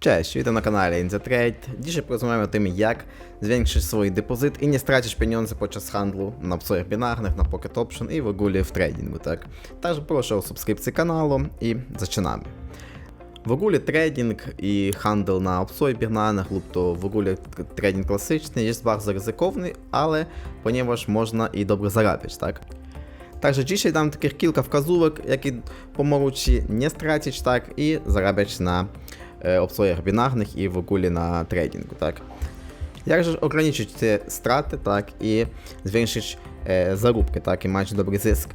Cześć, witam na kanale InzaTrade. Dzisiaj porozmawiamy o tym, jak zwiększyć swój depozyt i nie stracić pieniędzy podczas handlu na opcjach binarnych, na Pocket Option i w ogóle w tradingu, tak? Także proszę o subskrypcję kanału i zaczynamy. W ogóle trading i handel na opcjach binarnych lub to w ogóle trading klasyczny jest bardzo ryzykowny, ale ponieważ można i dobrze zarabiać, tak? Także dzisiaj dam takich kilka wskazówek, jakie pomogą Ci nie stracić tak i zarabiać na e, opcjach binarnych i w ogóle na tradingu, tak. Jakże ograniczyć te straty, tak, i zwiększyć e, zarobki, tak, i mieć dobry zysk.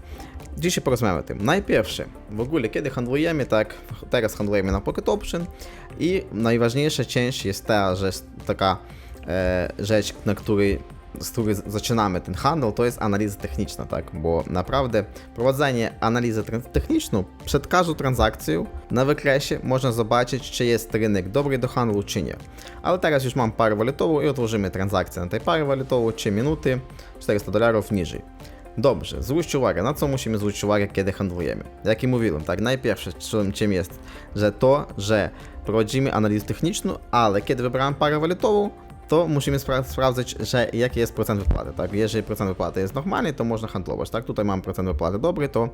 Dzisiaj porozmawiamy o tym. Najpierw, w ogóle, kiedy handlujemy, tak, teraz handlujemy na Pocket Option i najważniejsza część jest ta, że jest taka e, rzecz, na której z zaczynamy ten handel, to jest analiza techniczna, tak? Bo naprawdę prowadzenie analizy techniczną przed każdą transakcją na wykresie można zobaczyć, czy jest rynek dobry do handlu, czy nie. Ale teraz już mam parę walutową i otworzymy transakcję na tej parę walutową, 3 minuty, 400 dolarów niżej. Dobrze, zwróćcie uwagę, na co musimy zwrócić uwagę, kiedy handlujemy. Jak i mówiłem, tak, najpierw czym, czym jest, że to, że prowadzimy analizę techniczną, ale kiedy wybrałem parę walutową, to musimy spra- sprawdzać, że jaki jest procent wypłaty, tak? Jeżeli procent wypłaty jest normalny, to można handlować, tak? Tutaj mam procent wypłaty dobry, to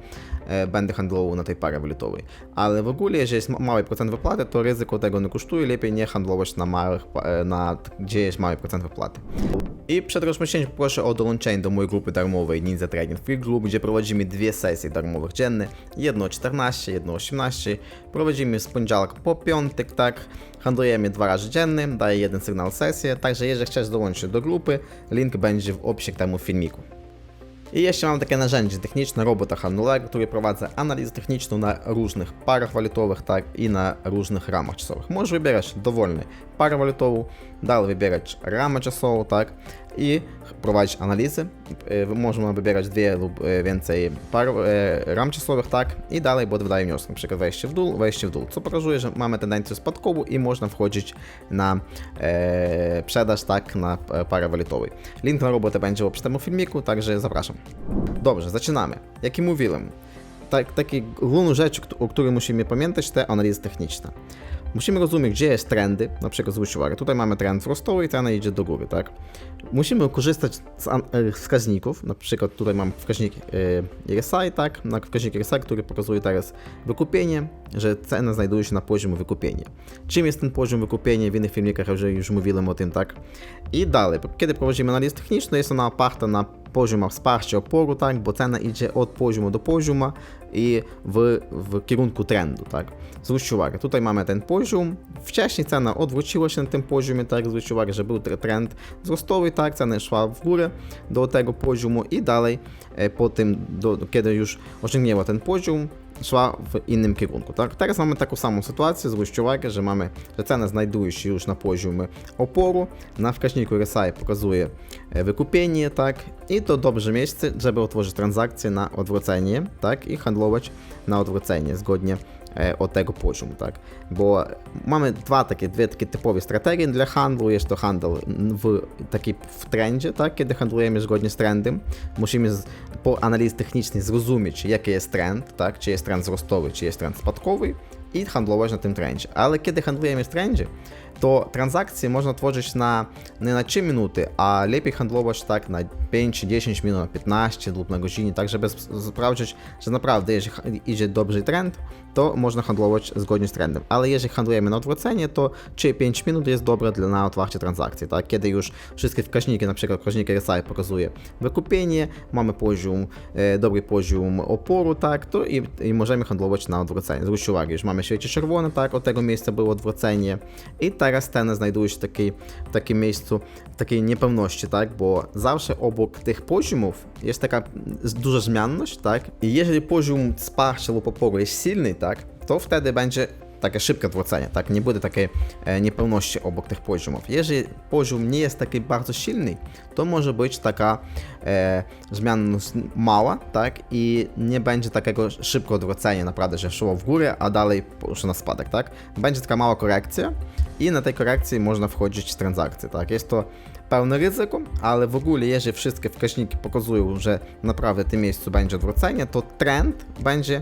e, będę handlował na tej parze walutowej. Ale w ogóle, jeżeli jest ma- mały procent wypłaty, to ryzyko tego nie kosztuje, lepiej nie handlować na małych, e, na, gdzie jest mały procent wypłaty. I przed rozpoczęciem proszę o dołączenie do mojej grupy darmowej Ninja Trading Free Group, gdzie prowadzimy dwie sesje darmowych dzienne, jedno o 14, jedno o 18. Prowadzimy z poniedziałek po piątek, tak, handlujemy dwa razy dziennie, daję jeden sygnał sesję, także jeżeli chcesz dołączyć do grupy, link będzie w opisie k temu filmiku. Robota handlowego, który prowadzi analizę techniczną na różnych parach walutowych, tak i na różnych ramach czasowych. Możesz wybierać dowolny parę walutową, dalej wybierać ramę czasową, tak i prowadzić analizę. E, Można wybierać dwie lub e, więcej par e, ram czasowych, tak i dalej bot wydaje wnioski, przykład wejście w dół, wejście w dół, co pokazuje, że mamy tendencję spadkową i można wchodzić na e, sprzedaż, tak, na parę walutowej. Link na robotę będzie w opisie filmiku, także zapraszam. Dobrze, zaczynamy. Jak i mówiłem, tak, takie główną rzecz, o której musimy pamiętać, to analiza techniczna. Musimy rozumieć, gdzie jest trendy, na przykład zwróć uwagę, tutaj mamy trend wzrostowy i cena idzie do góry, tak? Musimy korzystać z e, wskaźników, na przykład tutaj mam wskaźnik e, RSI, tak? Na wskaźnik RSI, który pokazuje teraz wykupienie, że cena znajduje się na poziomie wykupienia. Czym jest ten poziom wykupienia? W innych filmikach już mówiłem o tym, tak? I dalej, kiedy prowadzimy analizę techniczną, jest ona oparta na poziomach wsparcia oporu, tak? Bo cena idzie od poziomu do poziomu i w, w kierunku trendu, tak? Zwróćcie uwagę, tutaj mamy ten poziom, wcześniej cena odwróciła się na tym poziomie, tak? Zwróćcie uwagę, że był tre- trend wzrostowy, tak? Cena szła w górę do tego poziomu i dalej e, po tym, do, kiedy już osiągnęła ten poziom, szła w innym kierunku, tak? Teraz mamy taką samą sytuację, zwróćcie uwagę, że mamy, że cena znajduje się już na poziomie oporu, na wskaźniku RSI pokazuje e, wykupienie, tak? I to dobrze miejsce, żeby otworzyć transakcję na odwrócenie, tak? I handlować na odwrócenie, zgodnie e, od tego poziomu, tak? Bo mamy dwa takie, dwie takie typowe strategie dla handlu. Jest to handel w taki w trendzie, tak? Kiedy handlujemy zgodnie z trendem. Musimy z, po analizie technicznej zrozumieć, jaki jest trend, tak? Czy jest trend wzrostowy, czy jest trend spadkowy i handlować na tym trendzie. Ale kiedy handlujemy w trendzie, to transakcje można tworzyć na, nie na 3 minuty, a lepiej handlować tak na 5-10 minut, na 15 lub na godzinę, tak żeby sp- sprawdzić, że naprawdę jeżeli idzie dobry trend, to można handlować zgodnie z trendem. Ale jeżeli handlujemy na odwrócenie, to 3-5 minut jest dobre dla na transakcji, tak? Kiedy już wszystkie wskaźniki, na przykład wskaźnik RSI pokazuje wykupienie, mamy poziom, e, dobry poziom oporu, tak, to i, możemy handlować na odwrócenie. Zwróćcie uwagę, już mamy świecie czerwone, tak, od tego miejsca było odwrócenie i teraz cena znajduje się w, takiej, w takim miejscu, takiej niepewności, tak, bo zawsze obok tych poziomów jest taka duża zmienność, tak, i jeżeli poziom wsparcia lub oporu jest silny, tak, to wtedy będzie takie szybkie odwrócenie, tak? Nie będzie takiej e, niepełności obok tych poziomów. Jeżeli poziom nie jest taki bardzo silny, to może być taka e, zmienność mała, tak? I nie będzie takiego szybkiego odwrócenia, naprawdę, że szło w górę, a dalej poszło na spadek, tak? Będzie taka mała korekcja i na tej korekcji można wchodzić w transakcje, tak? Jest to pełne ryzyko, ale w ogóle, jeżeli wszystkie wskaźniki pokazują, że naprawdę w tym miejscu będzie odwrócenie, to trend będzie,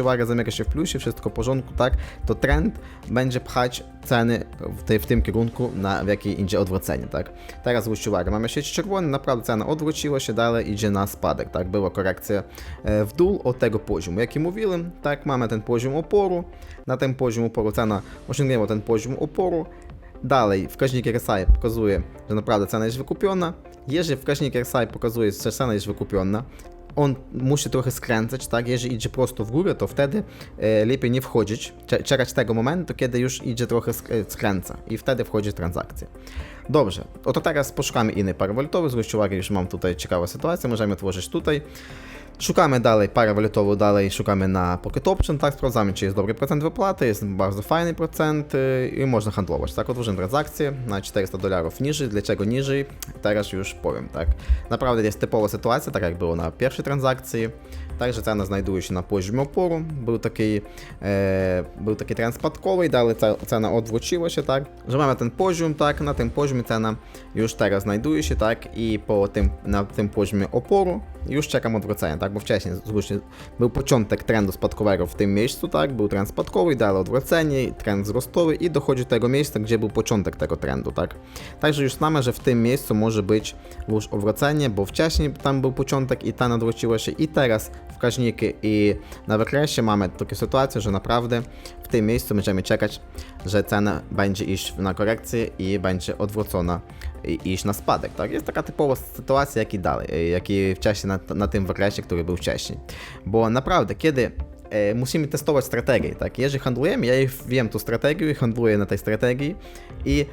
uwagę, zamyka się w plusie, wszystko w porządku, tak, to trend będzie pchać ceny w, tej, w tym kierunku, na, w jaki idzie odwrócenie, tak. Teraz zwróćcie uwagę, mamy sieć czerwony, naprawdę cena odwróciła się, dalej idzie na spadek, tak, była korekcja e, w dół od tego poziomu. Jak i mówiłem, tak, mamy ten poziom oporu, na tym poziomie oporu cena osiągnęła ten poziom oporu, Dalej, wskaźnik RSI pokazuje, że naprawdę cena jest wykupiona. Jeżeli wskaźnik RSI pokazuje, że cena jest wykupiona, on musi trochę skręcać, tak? Jeżeli idzie prosto w górę, to wtedy e, lepiej nie wchodzić, cze- czekać tego momentu, kiedy już idzie trochę e, skręca i wtedy wchodzi transakcja. Dobrze, oto teraz poszukamy innej pary walutowej. Zwróćcie uwagę, już mam tutaj ciekawą sytuację, możemy otworzyć tutaj. Szukamy dalej parę walutową, dalej szukamy na Pocket Option, tak, sprawdzamy czy jest dobry procent wypłaty, jest bardzo fajny procent i można handlować, tak, otworzymy transakcję na 400 dolarów niżej, dlaczego niżej, teraz już powiem, tak. Naprawdę jest typowa sytuacja, tak jak było na pierwszej transakcji, także cena znajduje się na poziomie oporu, był taki, e, był taki trend spadkowy dalej cena odwróciła się, tak, że mamy ten poziom, tak, na tym poziomie cena już teraz znajduje się, tak, i po tym, na tym poziomie oporu już czekam odwrócenia, tak, bo wcześniej zwróćcie, był początek trendu spadkowego w tym miejscu, tak, był trend spadkowy, dalej odwrócenie, trend wzrostowy i dochodzi do tego miejsca, gdzie był początek tego trendu, tak. Także już znamy, że w tym miejscu może być już odwrócenie, bo wcześniej tam był początek i ta odwróciła się i teraz wskaźniki i na wykresie mamy taką sytuację, że naprawdę w tym miejscu będziemy czekać, że cena będzie iść na korekcję i będzie odwrócona i iść na spadek. Tak? Jest taka typowa sytuacja, jak i dalej, jak i wcześniej na, na tym wykresie, który był wcześniej. Bo naprawdę, kiedy e, musimy testować strategię, tak? Jeżeli handlujemy, ja wiem tą strategię i handluję na tej strategii i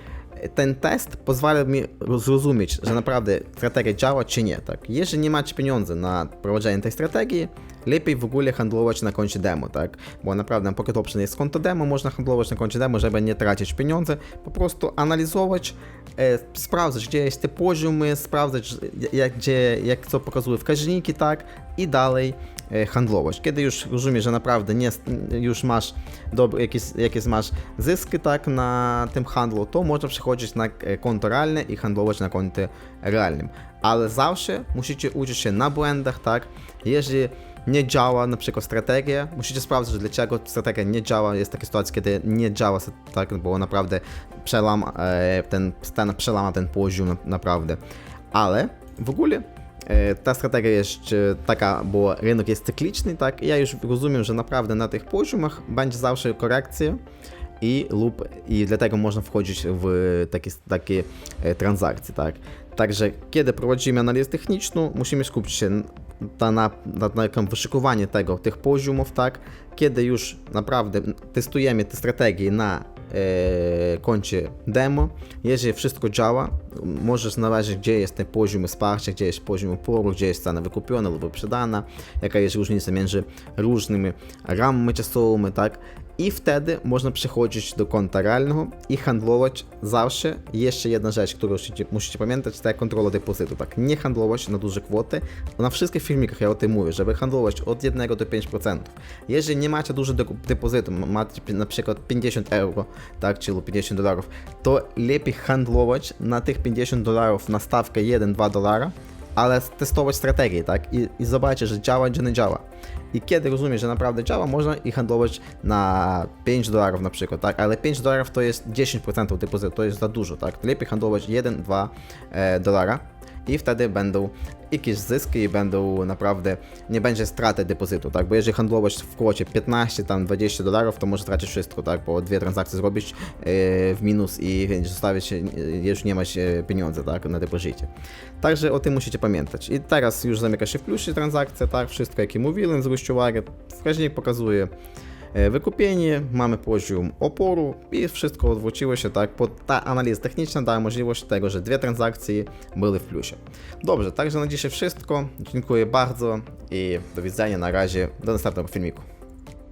ten test pozwala mi zrozumieć, że naprawdę strategia działa czy nie, tak? Jeżeli nie macie pieniędzy na prowadzenie tej strategii, lepiej w ogóle handlować na koncie demo, tak? Bo naprawdę na Pocket Option jest konto demo, można handlować na koncie demo, żeby nie tracić pieniądze, po prostu analizować, e, sprawdzać, gdzie jest te poziomy, sprawdzać, jak, gdzie, jak co pokazują wskaźniki, tak? I dalej e, handlować. Kiedy już rozumiesz, że naprawdę nie, już masz dobre, jakieś, jakieś masz zyski tak, na tym handlu, to można przechodzić na e, konto realne i handlować na koncie realnym. Ale zawsze musicie uczyć się na błędach, tak? Jeżeli nie działa na przykład strategia, musicie sprawdzić, dlaczego strategia nie działa. Jest taka sytuacja, kiedy nie działa, tak, bo naprawdę przelam, e, ten, ten, przelama ten poziom na- naprawdę. Ale w ogóle ta strategia jest e, taka, bo rynek jest cykliczny, tak? I ja już rozumiem, że naprawdę na tych poziomach będzie zawsze korekcja i lub i dlatego można wchodzić w takie, takie e, transakcje, tak? Także kiedy prowadzimy analizę techniczną, musimy skupić się na, na, na, na wyszykowaniu tego, tych poziomów, tak? Kiedy już naprawdę testujemy te strategie na e, koncie demo, jeżeli wszystko działa, możesz znaleźć, gdzie jest ten poziom wsparcia, gdzie jest poziom oporu, gdzie jest cena wykupiona lub wyprzedana, jaka jest różnica między różnymi ramami czasowymi, tak? I wtedy można przechodzić do konta realnego i handlować zawsze. Jeszcze jedna rzecz, którą musicie, pamiętać, to kontrola depozytu. Tak, nie handlować na duże kwoty. Na wszystkich filmikach ja o tym mówię, żeby handlować od 1 do 5%. Jeżeli nie macie dużego de- depozytu, macie na przykład 50 euro, tak, czy lub 50 dolarów, to lepiej handlować na tych 50 dolarów na stawkę 1-2 dolara, ale testować strategię, tak, i, i zobaczyć, że działa, czy nie działa. I kiedy rozumiesz, że naprawdę działa, można i handlować na 5 dolarów na przykład, tak? Ale 5 dolarów to jest 10% depozytu, to jest za dużo, tak? Lepiej handlować 1-2 e, dolara i wtedy będą jakieś zyski i będą naprawdę, nie będzie straty depozytu, tak? Bo jeżeli handlować w kwocie 15, tam 20 dolarów, to może tracić wszystko, tak? Bo dwie transakcje zrobić e, w minus i zostawić, e, już nie masz pieniądze, tak? Na depozycie. Także o tym musicie pamiętać. I teraz już zamyka się w plusie transakcja, tak? Wszystko jak i mówiłem, zwróćcie uwagę, wskaźnik pokazuje e, wykupienie, mamy poziom oporu i wszystko odwróciło się tak, bo ta analiza techniczna dała możliwość tego, że dwie transakcje były w plusie. Dobrze, także na dzisiaj wszystko. Dziękuję bardzo i do widzenia na razie, do następnego filmiku.